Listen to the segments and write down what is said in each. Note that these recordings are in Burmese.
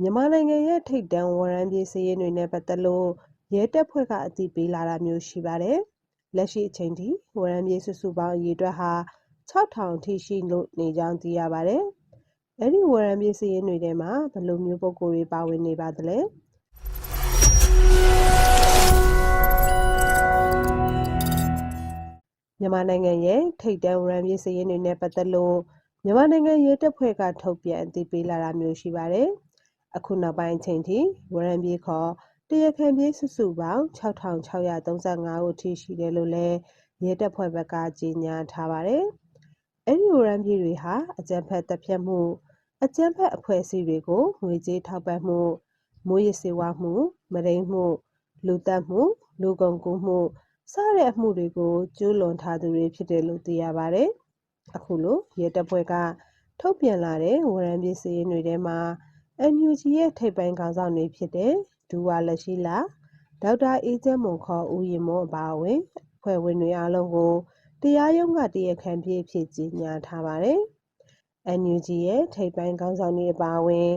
မြန်မာနိုင်ငံရဲ့ထိပ်တန်းဝရမ်းပြေးစာရင်းတွေနဲ့ပတ်သက်လို့ရဲတပ်ဖွဲ့ကအသိပေးလာတာမျိုးရှိပါတယ်။လက်ရှိအချိန်ထိဝရမ်းပြေးစုစုပေါင်းအရေအတွက်ဟာ6000ထိရှိလို့နေကြောင်းသိရပါတယ်။အဲ့ဒီဝရမ်းပြေးစာရင်းတွေထဲမှာဘယ်လိုမျိုးပုံကိုယ်တွေပါဝင်နေပါသလဲ။မြန်မာနိုင်ငံရဲ့ထိပ်တန်းဝရမ်းပြေးစာရင်းတွေနဲ့ပတ်သက်လို့မြန်မာနိုင်ငံရဲတပ်ဖွဲ့ကထုတ်ပြန်အသိပေးလာတာမျိုးရှိပါတယ်။ အခုနောက်ပိုင်းအချိန်ထိဝရမ်းပြေးခေါ်တရားခံပြေးစုစုပေါင်း6635ဦးထိရှိတယ်လို့လည်းရဲတပ်ဖွဲ့ဘက်ကကြေညာထားပါတယ်။အဲဒီဝရမ်းပြေးတွေဟာအကြမ်းဖက်တပ်ဖြတ်မှုအကြမ်းဖက်အဖွဲ့အစည်းတွေကိုငွေကြေးထောက်ပံ့မှုမွေးရစေဝါမှုမဒိန်မှုလူတက်မှုလူကုန်ကူးမှုစတဲ့အမှုတွေကိုကျူးလွန်ထားသူတွေဖြစ်တယ်လို့သိရပါတယ်။အခုလိုရဲတပ်ဖွဲ့ကထုတ်ပြန်လာတဲ့ဝရမ်းပြေးစည်ရင်တွေထဲမှာ NUG ရဲ့ထိပ်ပိုင်းခေါင်းဆောင်တွေဖြစ်တဲ့ဒူဝါလက်ရှိလာဒေါက်တာအေးကျန်းမွန်ခေါ်ဦးရင်မွန်အပါအဝင်ဖွဲ့ဝင်တွေအားလုံးကိုတရားရုံးကတရားခံပြေးဖြစ်ကြီးညာထားပါတယ်။ NUG ရဲ့ထိပ်ပိုင်းခေါင်းဆောင်တွေအပါအဝင်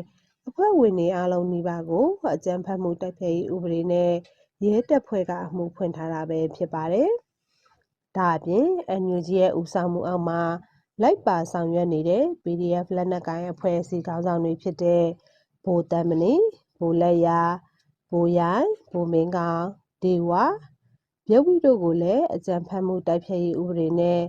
အဖွဲ့ဝင်တွေအားလုံးနှိပါကိုအကြမ်းဖက်မှုတိုက်ဖျက်ရေးဥပဒေနဲ့ရဲတပ်ဖွဲ့ကအမှုဖွင့်ထားတာပဲဖြစ်ပါတယ်။ဒါအပြင် NUG ရဲ့ဦးဆောင်မှုအောက်မှာ လိုက်ပါဆောင်ရွက်နေတဲ့ PDF လက်နက်ကိုင်အဖွဲ့အစည်းခေါင်းဆောင်တွေဖြစ်တဲ့ဗိုလ်တမ်းမဏိဗိုလ်လက်ရာဗိုလ်ရိုင်ဗိုလ်မင်းကောင်ဒေဝမြုပ်ဝီတို့ကိုလည်းအကြံဖတ်မှုတိုက်ဖျက်ရေးဥပဒေနဲ့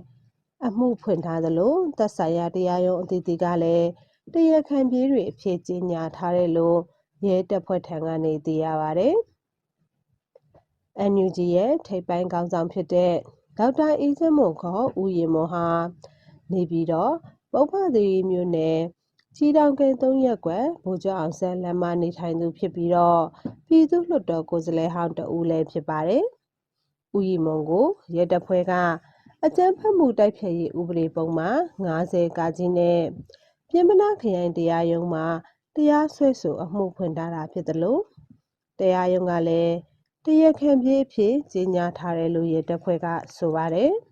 အမှုဖွင့်ထားသလိုသက်ဆိုင်ရာတရားရုံးအသီးသီးကလည်းတရားခံပြေးတွေအဖြစ်ကြီးညာထားတယ်လို့ရဲတပ်ဖွဲ့ထံကနေသိရပါတယ်။ NUG ရဲ့ထိပ်ပိုင်းခေါင်းဆောင်ဖြစ်တဲ့ဒေါက်တာအေးစင်းမွန်ခေါ်ဦးရင်မွန်ဟာ နေပြည်တော်ပုဗ္ဗသီရိမြို့နယ်ကြီးတောင်ကဲ၃ရပ်ကွက်ဗိုလ်ချုပ်အောင်ဆန်းလမ်းမနေထိုင်သူဖြစ်ပြီးတော့ပြည်သူ့လွှတ်တော်ကိုယ်စားလှယ်ဟောင်းတဦးလည်းဖြစ်ပါတယ်။ဦးရီမွန်ကိုရဲတပ်ဖွဲ့ကအကြမ်းဖက်မှုတိုက်ဖျက်ရေးဥပဒေပုံမှာ90ကာကြီးနဲ့ပြင်ပနာခရိုင်တရားရုံးမှာတရားစွဲဆိုအမှုဖွင့်ထားတာဖြစ်တယ်လို့တရားရုံးကလည်းတရားခံပြေးအဖြစ်ကြေညာထားတယ်လို့ရဲတပ်ဖွဲ့ကဆိုပါတယ်။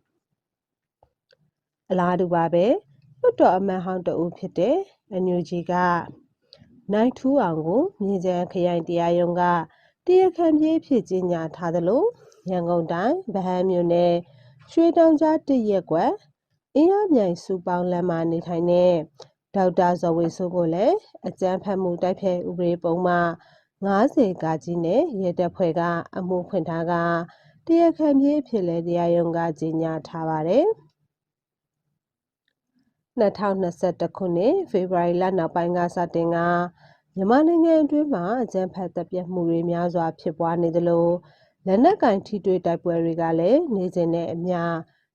အလားတူပါပဲလွှတ်တော်အမတ်ဟောင်းတဦးဖြစ်တဲ့ NUG ကနိုင်ထူးအောင်ကိုမြေကျန်းခရိုင်တရားရုံးကတရားခံပြေးဖြစ်ကြီးညာထားသလိုရန်ကုန်တိုင်းဗဟန်းမြို့နယ်ရွှေတောင်ကြားတရက်ကွက်အင်းရမြိုင်စုပေါင်းလမ်းမှာနေထိုင်တဲ့ဒေါက်တာဇော်ဝေဆိုးကိုလည်းအကြမ်းဖက်မှုတိုက်ဖျက်ဥပဒေပုံမှ90ကာကြီးနဲ့ရဲတပ်ဖွဲ့ကအမှုဖွင့်ထားကတရားခံပြေးဖြစ်လဲတရားရုံးကကြီးညာထားပါတယ်။ 2021ခုနှစ်ဖေဖော်ဝါရီလနောက်ပိုင်းကစတင်ကမြန်မာနိုင်ငံအတွင်းမှာအကြမ်းဖက်တပ်ပြတ်မှုတွေများစွာဖြစ်ပွားနေသလိုလက်နက်ကင်ထိတွေ့တိုက်ပွဲတွေကလည်းနေစဉ်နဲ့အမျှ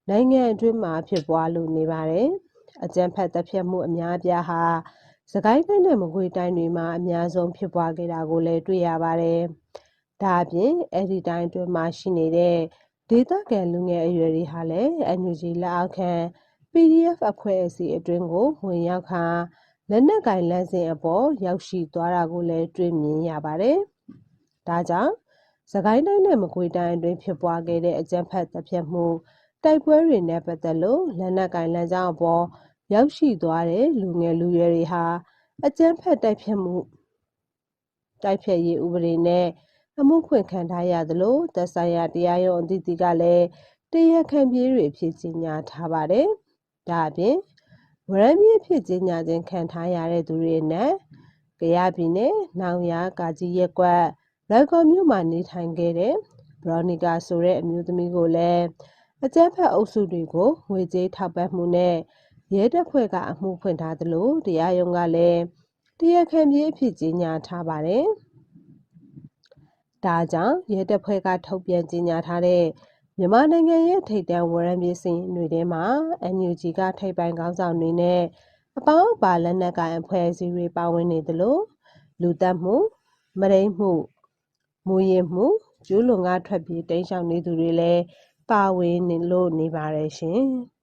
နိုင်ငံအတွင်းမှာဖြစ်ပွားလို့နေပါတယ်။အကြမ်းဖက်တပ်ဖြတ်မှုအများအပြားဟာစကိုင်းတိုင်းနဲ့မကွေးတိုင်းတွေမှာအများဆုံးဖြစ်ပွားခဲ့တာကိုလည်းတွေ့ရပါတယ်။ဒါအပြင်အဲ့ဒီတိုင်းအတွင်းမှာရှိနေတဲ့ဒေသခံလူငယ်အရွယ်တွေဟာလည်း NUG လက်အောက်ခံ PDF အဖွဲ့အစည်းအတွင်းကို ဝင်ရောက်ခါလက်နက်ကင်လမ်းစဉ်အပေါ်ရောက်ရှိသွားတာကိုလည်းတွေ့မြင်ရပါတယ်။ဒါကြောင့်စကိုင်းတိုင်းနဲ့မကွေးတိုင်းအတွင်းဖြစ်ပွားခဲ့တဲ့အကြမ်းဖက်တပ်ဖြတ်မှုတိုက်ပွဲတွေနဲ့ပတ်သက်လို့လက်နက်ကင်လမ်းကြောင်းအပေါ်ရောက်ရှိသွားတဲ့လူငယ်လူရွယ်တွေဟာအကြမ်းဖက်တိုက်ဖြတ်မှုတိုက်ဖြတ်ရေးဥပဒေနဲ့အမှုဖွင့်ခံထားရသလိုသက်ဆိုင်ရာတရားရုံးအသီးသီးကလည်းတရားခံပြေးတွေဖြစ်ကြီးညာထားပါတယ်။ ဒါအပြင်ဝရမ်းပြေးဖြစ်ကြီးညာခြင်းခံထားရတဲ့သူတွေနဲ့ကရပြည်နယ်နောင်ရကာကြီးရက်ကွက်လွိုင်ကော်မြို့မှာနေထိုင်ခဲ့တဲ့ဘရော်နီကာဆိုတဲ့အမျိုးသမီးကိုလည်းအကြမ်းဖက်အုပ်စုတွေကိုငွေကြေးထောက်ပံ့မှုနဲ့ရဲတပ်ဖွဲ့ကအမှုဖွင့်ထားသလိုတရားရုံးကလည်းတရားခံပြေးအဖြစ်ကြီးညာထားပါတယ်။ဒါကြောင့်ရဲတပ်ဖွဲ့ကထုတ်ပြန်ကြေညာထားတဲ့ မြန်မာနိုင်ငံရဲ့ထိပ်တန်းဝရမ်းပြေးစင်တွေထဲမှာ NUG ကထိပ်ပိုင်းခေါင်းဆောင်တွေနဲ့အပေါင်းအပါလက်နက်ကိုင်အဖွဲ့အစည်းတွေပါဝင်နေသလိုလူတက်မှုမရိမှုမူရင်မှုကျူးလွန်ကထွက်ပြေးတိမ်းရှောင်နေသူတွေလည်းပါဝင်နေလို့နေပါတယ်ရှင်။